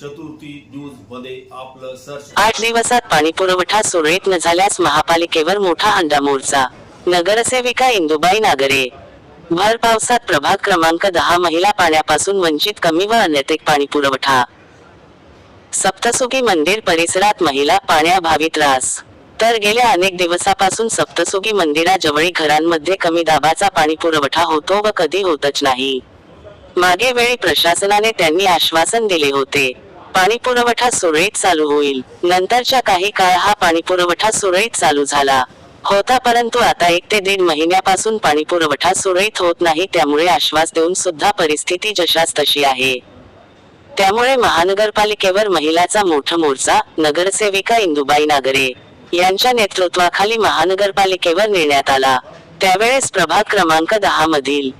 चतुर्थी न्यूजमध्ये आपलं सर्च आठ दिवसात पाणी पुरवठा सुरळीत न झाल्यास महापालिकेवर मोठा हंडा मोर्चा. नगरसेविका इंदुबाई नागरे. भर पावसात प्रभाग क्रमांक दहा महिला पाण्यापासून वंचित कमी व अनैतिक पाणी पुरवठा. सप्तसुगी मंदिर परिसरात महिला पाण्याअभावी त्रास. तर गेल्या अनेक दिवसापासून सप्तसुगी मंदिराजवळी घरांमध्ये कमी दाबाचा पाणी पुरवठा होतो व कधी होतच नाही. मागे वेळी प्रशासनाने त्यांनी आश्वासन दिले होते. पाणी पुरवठा सुरळीत चालू होईल. नंतरच्या काही काळ हा पाणी पुरवठा सुरळीत चालू झाला. होता परंतु आता एक ते दीड महिन्यापासून पाणी पुरवठा सुरळीत होत नाही त्यामुळे आश्वास देऊन सुद्धा परिस्थिती जशास तशी आहे. त्यामुळे महानगरपालिकेवर महिलाचा मोठा मोर्चा नगरसेविका इंदुबाई नागरे यांच्या नेतृत्वाखाली महानगरपालिकेवर नेण्यात आला. त्यावेळेस प्रभाग क्रमांक दहा मधील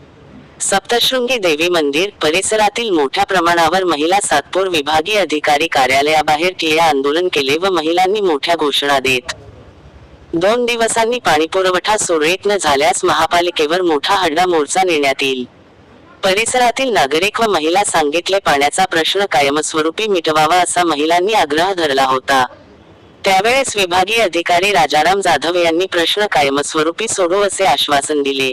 सप्तशृंगी देवी मंदिर परिसरातील मोठ्या प्रमाणावर महिला सातपूर विभागीय अधिकारी कार्यालयाबाहेर ठिय्या आंदोलन केले व महिलांनी मोठ्या घोषणा देत. दोन दिवसांनी पाणी पुरवठा सुरळीत न झाल्यास महापालिकेवर मोठा हड्डा मोर्चा नेण्यात येईल. परिसरातील नागरिक व महिला सांगितले पाण्याचा प्रश्न कायमस्वरूपी मिटवावा असा महिलांनी आग्रह धरला होता. त्यावेळेस विभागीय अधिकारी राजाराम जाधव यांनी प्रश्न कायमस्वरूपी सोडू असे आश्वासन दिले.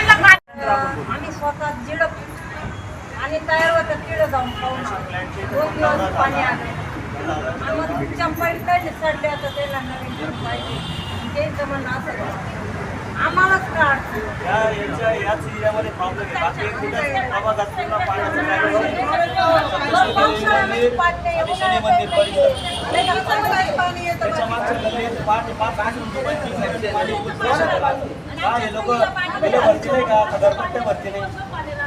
आम्ही स्वतः जिडप आणि तयार होतं तिडं जाऊन पाहून दोन दिवस पाणी आलं आम्हाला चंपाई पाहिजे चढले आता त्याला नवीन घर पाहिजे त्यांचं म्हणणं असं आहे. आम्हालाच का अडचण? या याच्या याच एरियामध्ये प्रॉब्लेम आहे बाकी कुठेच आवाजात पूर्ण पाण्याचं काही बरं, गल्लीत पाच आठ पण प्रेशर आहे. हा हे लोक बिलं भरती नाही का? भरती नाही.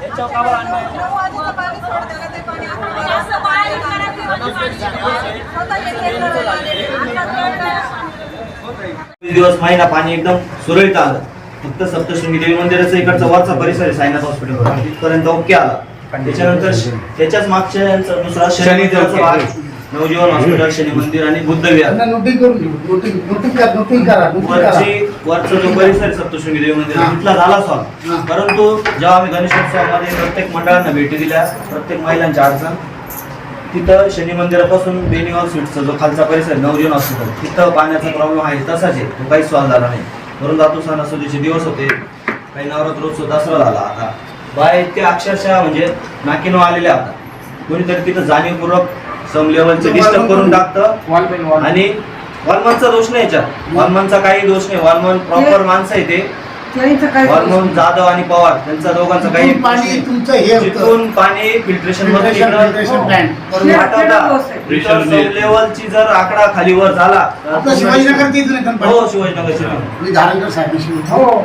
याच्यावर का बरं. दिवस महिना पाणी एकदम सुरळीत आलं. फक्त सप्तशृंगी देवी मंदिराचा इकडचा वरचा परिसर आहे साईनाथ हॉस्पिटल तिथपर्यंत ओके आला. त्याच्यानंतर श- त्याच्याच मागच्या यांचा दुसरा शनी मंदिराचा भाग. नवजीवन हॉस्पिटल शनी मंदिर आणि बुद्ध विहार. त्यांना नोटिंग करून घेऊ नोटिंग नोटिंग करा नोटिंग करा नोटिंग करा. वरची वरचा जो परिसर आहे सप्तशृंगी देवी मंदिर. तिथला झाला. सॉल्व परंतु जेव्हा आम्ही गणेशोत्सवामध्ये प्रत्येक मंडळांना भेटी दिल्या प्रत्येक महिलांच्या अडचण तिथं शनी मंदिरापासून बेनिवाल स्वीटचा जो खालचा परिसर आहे, नवजीवन हॉस्पिटल तिथं पाण्याचा प्रॉब्लेम आहे तसाच आहे. तो काहीच सॉल्व झाला नाही. वरून दातू सणासुदीचे दिवस होते. काही नवरात्रोत्सव दसरा झाला आता. बाय इतक्या अक्षरशः म्हणजे नाकीनो आलेले आता. कोणीतरी तिथं जाणीवपूर्वक सम लेवलचे डिस्टर्ब करून टाकतं. आणि वॉलमनचा दोष नाही याच्यात. वॉलमनचा काही दोष नाही. वॉलमन प्रॉपर माणसं आहे ते. वॉलमन जाधव आणि पवार त्यांचा दोघांचा काही तिथून पाणी तुमचं हे होतं. जिथून पाणी फिल्ट्रेशनमध्ये लेवलची जर आकडा खाली वर झाला शिवाजीनगर ते हो साहेब हो.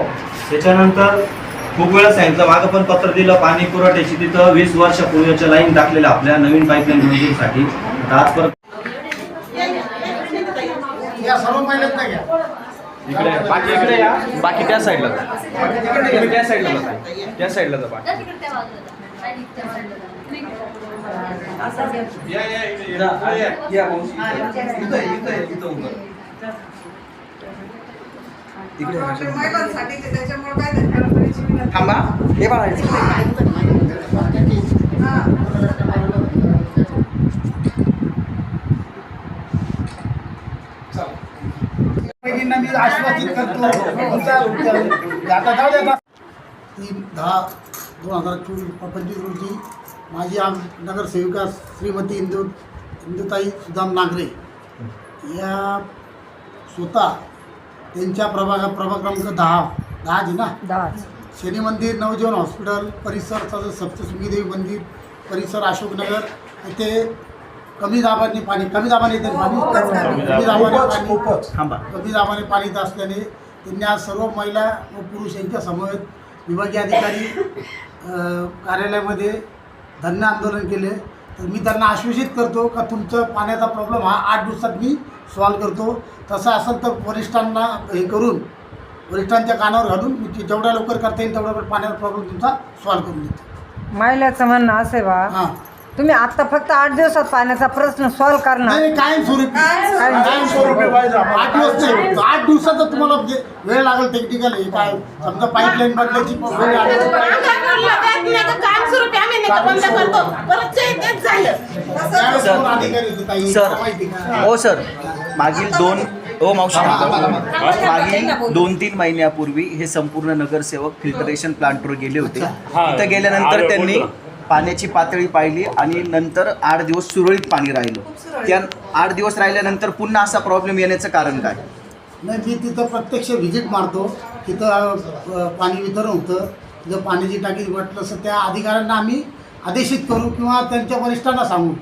त्याच्यानंतर खूप वेळा सांगितलं मागं पण पत्र दिलं पाणी पुरवठ्याची तिथं वीस वर्षापूर्वीच्या लाईन टाकलेल्या आपल्या नवीन पाईपलाईन तर आज परत इकडे बाकी इकडे या बाकी त्या साईडला जा तुम्ही त्या साईडला जा त्या साईडला जा बाकी या या इकडे या. या, या मावशी. इथं इथं इथं इथं उभं राहा. इकडे. थांबा. हे बघा पहिल्यांदा मी आश्वासित करतो. तुमचा- तुमचा- आता जाऊ द्या आता. तीन दहा दोन हजार चोवीस पंचवीस रोजी माझी आम नगरसेविका श्रीमती इंदू इंदुताई सुदाम नागरे. या स्वतः त्यांच्या प्रभागा प्रभाग क्रमांक दहा. दहा जी ना? शनी मंदिर नवजीवन हॉस्पिटल परिसर तसंच सप्तशृंगी देवी मंदिर परिसर अशोकनगर. येथे कमी दाबाने पाणी कमी दाबाने येते पाणी. कमी. दाबाने पाणी. थांबा. कमी दाबाने पाणी येत असल्याने त्यांनी आज सर्व महिला व पुरुष यांच्या समवेत विभागीय अधिकारी कार्यालयामध्ये धन्य आंदोलन केले. तर मी त्यांना आश्वासित करतो का तुमचं पाण्याचा प्रॉब्लेम हा आठ दिवसात मी सॉल्व करतो. तसं असेल तर वरिष्ठांना हे करून वरिष्ठांच्या कानावर घालून मी जेवढ्या लवकर करता येईल तेवढ्या पाण्याचा प्रॉब्लेम तुमचा सॉल्व करून देतो. महिलाचं म्हणणं असे बा हां. तुम्ही आता फक्त आठ दिवसात पाण्याचा प्रश्न सॉल्व्ह करणार. नाही पाहिजे आम्हाला. आठ दिवस नाही आठ दिवसाचा तुम्हाला जे वेळ लागेल टेक्निकल हे काय समजा पाईपलाईन बदलायची वेळ लागेल. त्यावेळेस कोण अधिकारी होते ताई? सर. माहिती का? हो सर. मागील दोन ओ मावशी. मागील दोन तीन महिन्यापूर्वी हे संपूर्ण नगरसेवक फिल्टरेशन प्लांटवर गेले होते. तिथं गेल्यानंतर त्यांनी पाण्याची पातळी पाहिली आणि नंतर आठ दिवस सुरळीत पाणी राहिलं. त्या आठ दिवस राहिल्यानंतर पुन्हा असा प्रॉब्लेम येण्याचं कारण काय? नाही मी तिथं प्रत्यक्ष व्हिजिट मारतो. तिथं पाणी वितरण होतं. तिथं पाण्याची टाकी वाटलं असं त्या अधिकाऱ्यांना आम्ही आदेशित करू किंवा त्यांच्या वरिष्ठांना सांगू.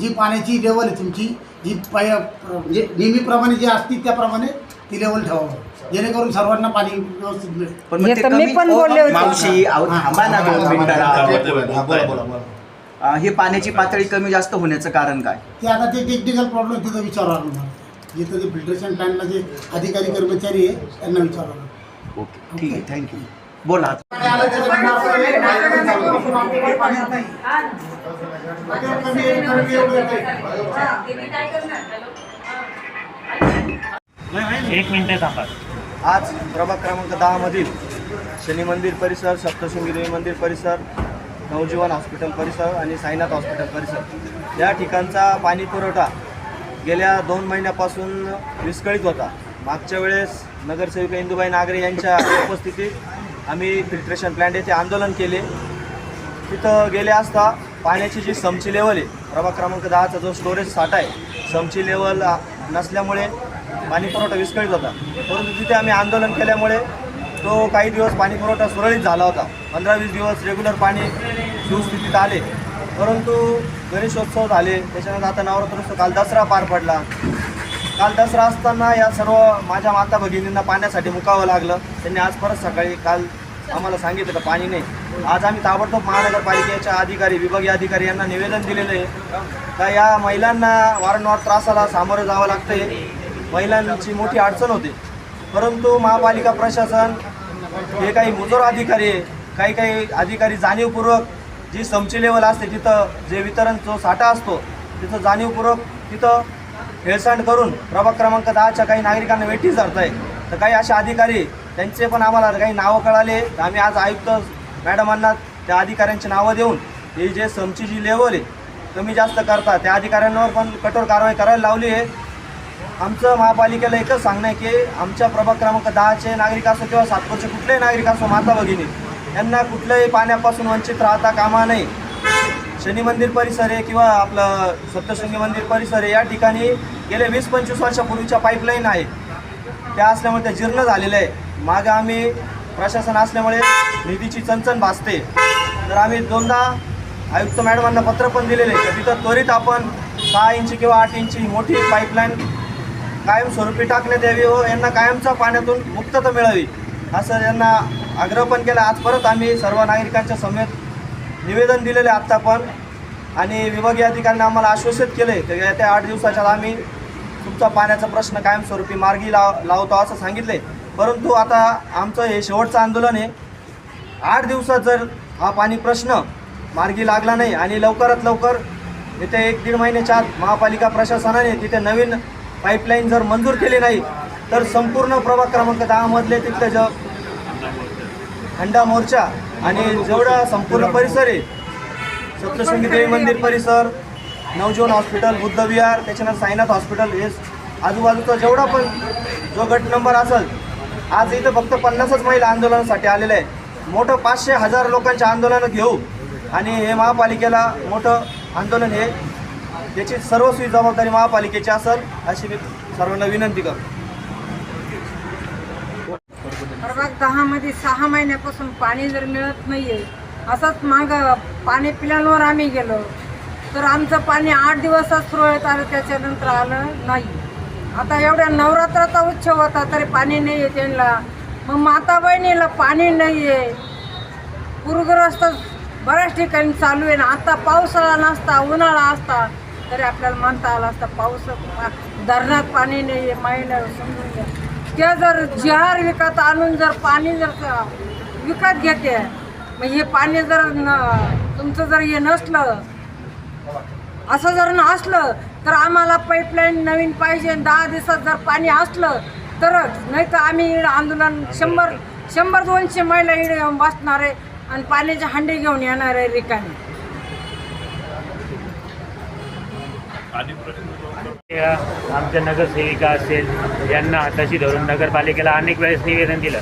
जी पाण्याची लेवल आहे तुमची जी पाय म्हणजे नेहमीप्रमाणे जी असती त्याप्रमाणे ती लेवल ठेवावं. जेणेकरून सर्वांना पाणी व्यवस्थित मिळेल. पण मग हे ते तर मी कमी पण ओ, बोलले होते. मावशी अहो, थांबा ना दोन मिनिटं. हा, बोला बोला बोला अं, हे पाण्याची पातळी कमी जास्त होण्याचं कारण काय? ते आता ते टेक्निकल प्रॉब्लेम तिथं विचारावं लागणार जिथं ते फिल्ट्रेशन प्लॅनला जे अधिकारी कर्मचारी आहे त्यांना विचारावं लागणार ओके. ठीक आहे. थँक्यू बोला. आज प्रभाग क्रमांक दहामधील शनी मंदिर परिसर सप्तशृंगी देवी मंदिर परिसर नवजीवन हॉस्पिटल परिसर आणि साईनाथ हॉस्पिटल परिसर. या ठिकाणचा पाणी पुरवठा गेल्या दोन महिन्यापासून विस्कळीत होता. मागच्या वेळेस नगरसेविका इंदुबाई नागरे यांच्या उपस्थितीत आम्ही फिल्ट्रेशन प्लॅन्ट येथे आंदोलन केले. तिथं गेले असता पाण्याची जी समची लेवल आहे प्रभाग क्रमांक दहाचा जो स्टोरेज साठा आहे समची लेवल नसल्यामुळे पाणी पुरवठा विस्कळीत होता. परंतु तिथे आम्ही आंदोलन केल्यामुळे तो काही दिवस पाणी पुरवठा सुरळीत झाला होता. पंधरा वीस दिवस रेग्युलर पाणी सुस्थितीत आले. परंतु गणेशोत्सव झाले. त्याच्यानंतर आता नवरात्रोत्सव काल दसरा पार पडला. काल दसरा असताना या सर्व माझ्या माता भगिनींना पाण्यासाठी मुकावं लागलं. त्यांनी आज परत सकाळी काल आम्हाला सांगितलं पाणी नाही. आज आम्ही ताबडतोब महानगरपालिकेच्या अधिकारी विभागीय अधिकारी यांना निवेदन दिलेलं आहे का या महिलांना वारंवार त्रासाला सामोरं जावं लागतंय. महिलांची मोठी अडचण होते. परंतु महापालिका प्रशासन हे काही मुजोर अधिकारी काही काही अधिकारी जाणीवपूर्वक जी समची लेवल असते तिथं जे वितरण जो साठा असतो तिथं जाणीवपूर्वक तिथं हेळसांड करून प्रभाग क्रमांक दहाच्या काही नागरिकांना वेठीस धरत आहे तर काही असे अधिकारी त्यांचे पण आम्हाला काही नावं कळाले. तर आम्ही आज आयुक्त मॅडमांना त्या अधिकाऱ्यांची नावं देऊन ही जे समची जी लेवल आहे कमी जास्त करतात त्या अधिकाऱ्यांवर पण कठोर कारवाई करायला लावली आहे. आमचं महापालिकेला एकच सांगणं आहे की आमच्या प्रभाग क्रमांक दहाचे नागरिक असो किंवा सातपूरचे कुठलेही नागरिक असो माता भगिनी यांना कुठल्याही पाण्यापासून वंचित राहता कामा नये. शनी मंदिर परिसर आहे किंवा आपलं सप्तशृंगी मंदिर परिसर आहे या ठिकाणी गेले वीस पंचवीस वर्षापूर्वीच्या पाईपलाईन आहे. त्या असल्यामुळे त्या जीर्ण झालेलं आहे. मागं आम्ही प्रशासन असल्यामुळे निधीची चणचण भासते. तर आम्ही दोनदा आयुक्त मॅडमांना पत्र पण दिलेले आहे तिथं त्वरित आपण सहा इंची किंवा आठ इंची मोठी पाईपलाईन कायमस्वरूपी टाकण्यात यावी व यांना कायमच्या पाण्यातून मुक्तता मिळावी असं यांना आग्रह पण केला. आज परत आम्ही सर्व नागरिकांच्या समेत निवेदन दिलेले आत्ता पण. आणि विभागीय अधिकाऱ्यांनी आम्हाला आश्वासित केले की येत्या आठ दिवसाच्या आम्ही तुमचा पाण्याचा प्रश्न कायमस्वरूपी मार्गी लाव लावतो असं सांगितले परंतु आता आमचं हे शेवटचं आंदोलन आहे. आठ दिवसात जर हा पाणी प्रश्न मार्गी लागला नाही आणि लवकरात लवकर येत्या एक दीड महिन्याच्या आत महापालिका प्रशासनाने तिथे नवीन पाईपलाईन जर मंजूर केली नाही तर संपूर्ण प्रभाग क्रमांक दहामधले तिथलं ज हंडा मोर्चा आणि जेवढा संपूर्ण परिसर आहे सप्तशृंगी देवी मंदिर परिसर नवजीवन हॉस्पिटल बुद्ध विहार त्याच्यानंतर साईनाथ हॉस्पिटल हे आजूबाजूचा जेवढा पण जो गट नंबर असेल आज इथं फक्त पन्नासच महिला आंदोलनासाठी आलेलं आहे मोठं पाचशे हजार लोकांच्या आंदोलनं घेऊ आणि हे महापालिकेला मोठं आंदोलन हे याची सर्वस्वी जबाबदारी महापालिकेची असेल अशी मी सर्वांना विनंती करतो. प्रभाग दहामध्ये सहा महिन्यापासून पाणी जर मिळत नाहीये असंच माग पाणी पिल्यांवर आम्ही गेलो. तर आमचं पाणी आठ दिवसात सुरळीत आलं त्याच्यानंतर आलं नाही. आता एवढ्या नवरात्राचा उत्सव होता तरी पाणी नाही आहे त्यांना मग माता बहिणीला पाणी नाही आहे पूरग्रस्त बऱ्याच ठिकाणी चालू आहे ना. आता पावसाळा नसता उन्हाळा असता. तरी आपल्याला म्हणता आला असतं पाऊस धरणात पाणी नाही आहे महिना समजून घ्या. ते जर जार विकत आणून जर पाणी जर विकत घेते मग हे पाणी जर न तुमचं जर हे नसलं असं जर असलं तर आम्हाला पाईपलाईन नवीन पाहिजे दहा दिवसात जर पाणी असलं तरच नाही तर आम्ही आंदोलन शंभर शंभर दोनशे महिला इकडे येऊन बसणार आहे आणि पाण्याचे हांडे घेऊन येणार आहे रिकामी या आमच्या नगरसेविका असेल यांना हाताशी धरून नगरपालिकेला अनेक वेळेस निवेदन दिलं.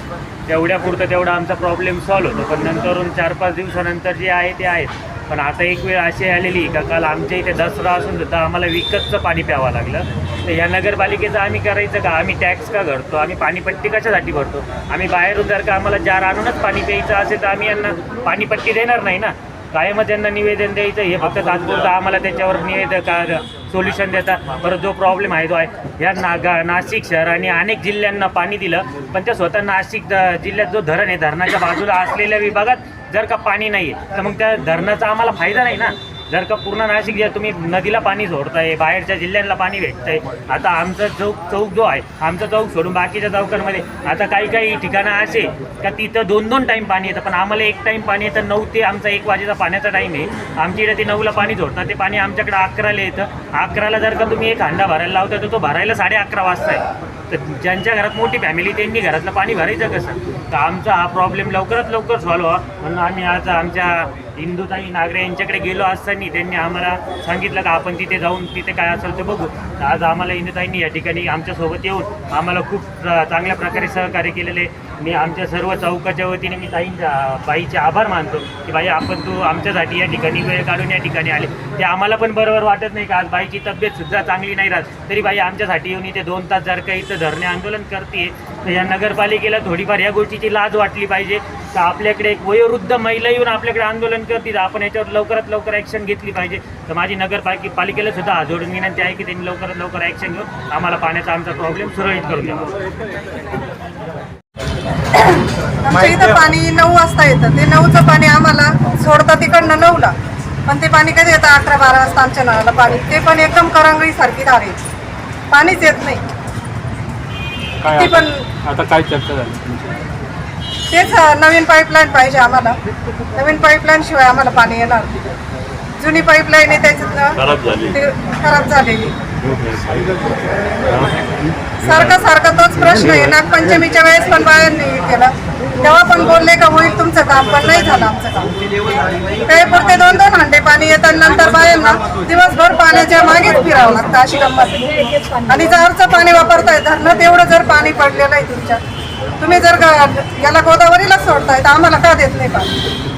तेवढ्या पुरतं तेवढा आमचा प्रॉब्लेम सॉल्व्ह होतो. पण नंतरून चार पाच दिवसानंतर जे आहे ते आहेत. पण आता एक वेळ अशी आलेली का काल आमच्या इथे दसरा असून सुद्धा आम्हाला विकतचं पाणी प्यावं लागलं. तर या नगरपालिकेचं आम्ही करायचं का? आम्ही टॅक्स का भरतो? आम्ही पाणीपट्टी कशासाठी भरतो? आम्ही बाहेरून जर का आम्हाला जार आणूनच पाणी प्यायचं असेल तर आम्ही यांना पाणीपट्टी देणार नाही ना? कायमच त्यांना निवेदन द्यायचं. हे फक्त तात्पुरतं आम्हाला त्याच्यावर निवेदन का सोल्युशन देतात. परत जो प्रॉब्लेम आहे तो आहे. या नागा नाशिक शहर आणि अनेक जिल्ह्यांना पाणी दिलं पण त्या स्वतः नाशिक जिल्ह्यात जो धरण आहे धरणाच्या बाजूला असलेल्या विभागात जर का पाणी नाही आहे तर मग त्या धरणाचा आम्हाला फायदा नाही ना? जर का पूर्ण नाशिक जे तुम्ही नदीला पाणी सोडताय बाहेरच्या जिल्ह्यांना पाणी भेटतंय आता आमचा चौक चौक जो आहे आमचा चौक सोडून बाकीच्या चौकांमध्ये आता काही काही ठिकाणं असे का तिथं दोन दोन टाईम पाणी येतं पण आम्हाला एक टाईम पाणी येतं नऊ ते आमचा एक वाजेचा पाण्याचा टाईम आहे. आमच्या इकडे ते नऊला पाणी सोडतात ते पाणी आमच्याकडे अकराला येतं. अकराला जर का तुम्ही एक हांडा भरायला लावता तर तो भरायला साडे अकरा वाजता आहे. तर ज्यांच्या घरात मोठी फॅमिली त्यांनी घरातलं पाणी भरायचं कसं? तर आमचा हा प्रॉब्लेम लवकरात लवकर सॉल्व्ह व्हा म्हणून आम्ही आज आमच्या हिंदुताई नागरे यांच्याकडे गेलो असताना त्यांनी आम्हाला सांगितलं का आपण तिथे जाऊन तिथे काय असेल ते बघू. तर आज आम्हाला हिंदुताईंनी या ठिकाणी आमच्यासोबत येऊन आम्हाला खूप चांगल्या प्रकारे सहकार्य केलेले. मी आमच्या सर्व चौकाच्या वतीने मी ताईंचा बाईचे आभार मानतो की बाई आपण तू आमच्यासाठी या ठिकाणी वेळ काढून या ठिकाणी आले. ते आम्हाला पण बरोबर वाटत नाही का? आज बाईची तब्येत सुद्धा चांगली नाही राहत. तरी बाई आमच्यासाठी येऊन इथे दोन तास जर का इथं धरणे आंदोलन करते तर या नगरपालिकेला थोडीफार या गोष्टीची लाज वाटली पाहिजे. तर आपल्याकडे एक वयोवृद्ध महिला येऊन आपल्याकडे आंदोलन करतील. तर आपण याच्यावर लवकरात लवकर ॲक्शन घेतली पाहिजे. तर माझी नगरपालिके पालिकेला सुद्धा हात जोडून विनंती आहे की त्यांनी लवकरात लवकर ॲक्शन घेऊन आम्हाला पाण्याचा आमचा प्रॉब्लेम सुरळीत करून द्यावा आमच्या इथं पाणी नऊ वाजता येतं. ते नऊचं पाणी आम्हाला सोडतं तिकडनं नऊला. पण ते पाणी कधी येतं? अकरा बारा वाजता आमच्या नळाला पाणी. ते पण एकदम करंगळी सारखी धार आहे. पाणीच येत नाही. ती पण आता काय चर्चा झाली तेच नवीन पाईपलाईन पाहिजे आम्हाला. नवीन पाईपलाईन शिवाय आम्हाला पाणी येणार नाही. जुनी पाईपलाईन आहे त्याच्यातनं ते खराब झालेली. सारखा सारखा तोच प्रश्न आहे. नागपंचमीच्या वेळेस पण बाहेर केला. तेव्हा पण बोलले का होईल तुमचं काम पण नाही झालं आमचं काम. काही पुरते दोन दोन हांडे पाणी येतात नंतर बाहेरना दिवसभर पाण्याच्या मागेच फिरावं लागतं अशी गंमत आणि जरचं पाणी वापरताय धरणं तेवढं जर पाणी पडलेलं आहे तुमच्या तुम्ही जर का याला गोदावरीला सोडताय तर आम्हाला का देत नाही पाणी?